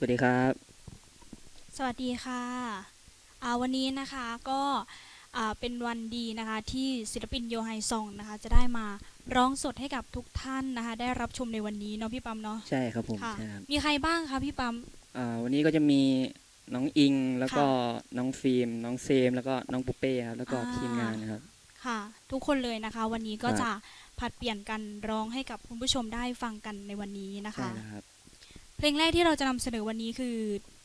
วัสดีครับ สวัสดีค่ะอ่าวันนี้นะคะก็อ่าเป็นวันดีนะคะที่ศิลปินโยไฮซองนะคะจะได้มาร้องสดให้กับทุกท่านนะคะ ได้รับชมในวันนี้เนาะพี่ปั๊มเนาะใช่ครับผมค่ะใช่ครับมีใครบ้างคะพี่ปั๊มอ่าวันนี้ก็จะมีน้องอิงแล้วก็น้องฟิล์มน้องเซม แล้วก็น้องปุเป้ครับแล้วก็อ่าทีมงานนะครับค่ะ ทุกคนเลยนะคะ วันนี้ก็ครับจะผลัดเปลี่ยนกันร้องให้กับคุณผู้ชมได้ฟังกันในวันนี้นะใช่คะนะครับ เพลงแรกที่เราจะนำเสนอวันนี้คือ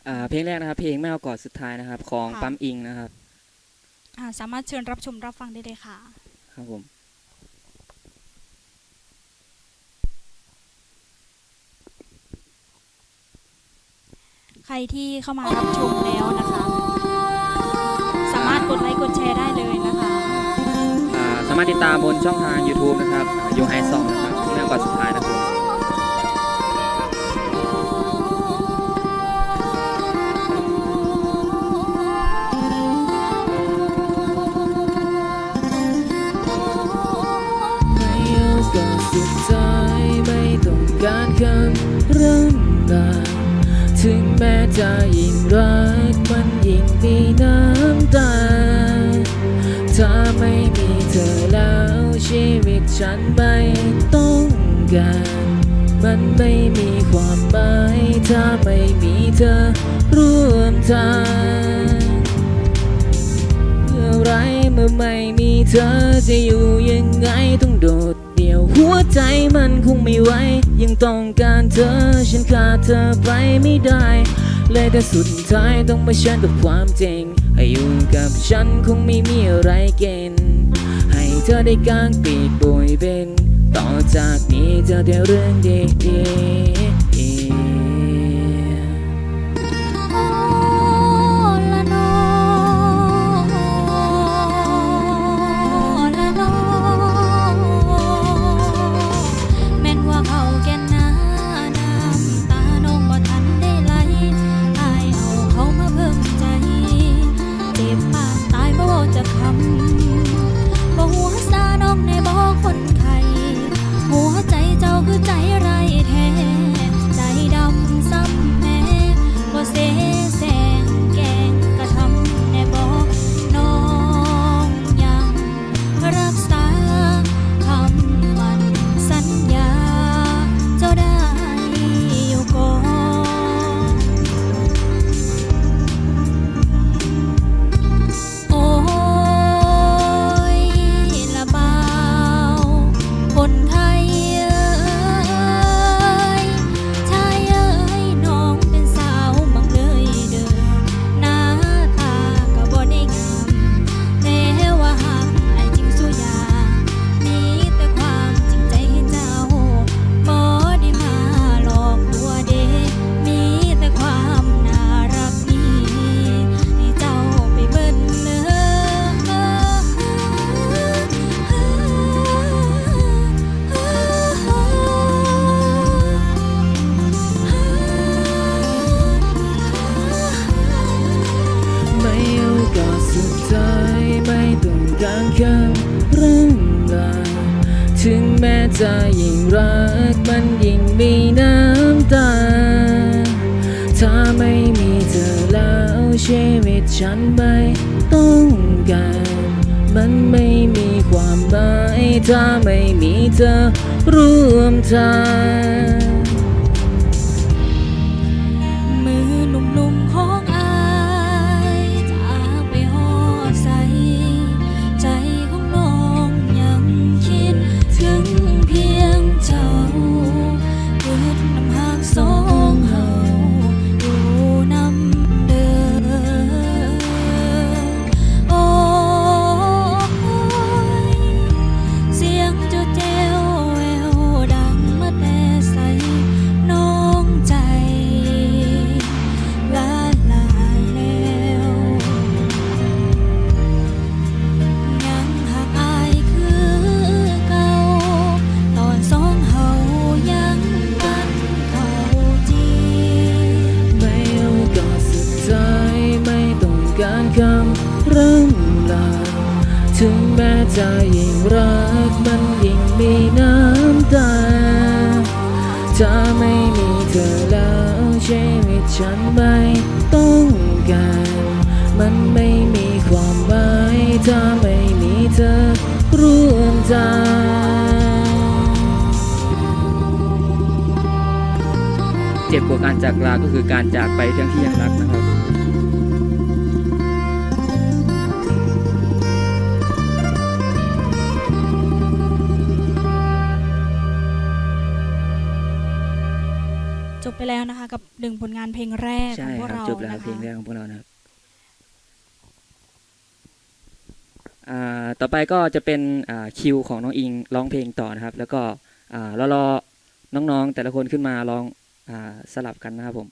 อ่าเพลงแรกนะครับ เพลงไม่เอากอดสุดท้ายนะครับ ของค่ะ ปั๊มอิงนะครับ อ่าสามารถเชิญรับชมรับฟังได้เลยค่ะ ครับผมใครที่เข้ามารับชมแล้วนะคะ สามารถกดไลค์กดแชร์ได้เลยนะคะ อ่าสามารถติดตามบนช่องทาง YouTube นะครับโยไฮซอง ถึงแม้จะยิ่งรักมันยิ่งมีน้ำตา ถ้าไม่มีเธอแล้วชีวิตฉันไม่ต้องการ มันไม่มีความหมายถ้าไม่มีเธอร่วมทางเมื่อไรเมื่อไม่มีเธอจะอยู่ยังไงต้องโดดเดี่ยวหัวใจมันคงไม่ไหว ยังต้องการเธอ ฉันขาดเธอไปไม่ได้ เลยแต่สุดท้ายต้องมาเชิญกับความจริง ให้อยู่กับฉันคงไม่มีอะไรเกินให้เธอได้กางปีกโบยเป็น ต่อจากนี้เธอแต่เรื่องดีๆ การคำร่ำลาถึงแม้จะยิ่งรักมันยิ่งมีน้ำตา ถ้าไม่มีเธอแล้วชีวิตฉันไม่ต้องการ มันไม่มีความหมายถ้าไม่มีเธอร่วมทาง งแม้จยิ่งรักมันยิ่งมีน้ำตา ถ้าไม่มีเธอแล้วชีวิตฉันไม่ต้องการ มันไม่มีความหมายถ้าไม่มีเธอร่วมทางเจ็บกว่าการจากลาก็คือการจากไปทั้งที่ยังรักนะครับ จบไปแล้วนะคะ กับหนึ่งผลงานเพลงแรกขใช่องพวกครับเราจบแล้วนะเพลงคะแรกของพวกเรานะครับอ่าต่อไปก็จะเป็นอ่าคิวของน้องอิงร้องเพลงต่อนะครับ แล้วก็อ่ารอรอน้องๆแต่ละคนขึ้นมาร้องอ่าสลับกันนะครับผม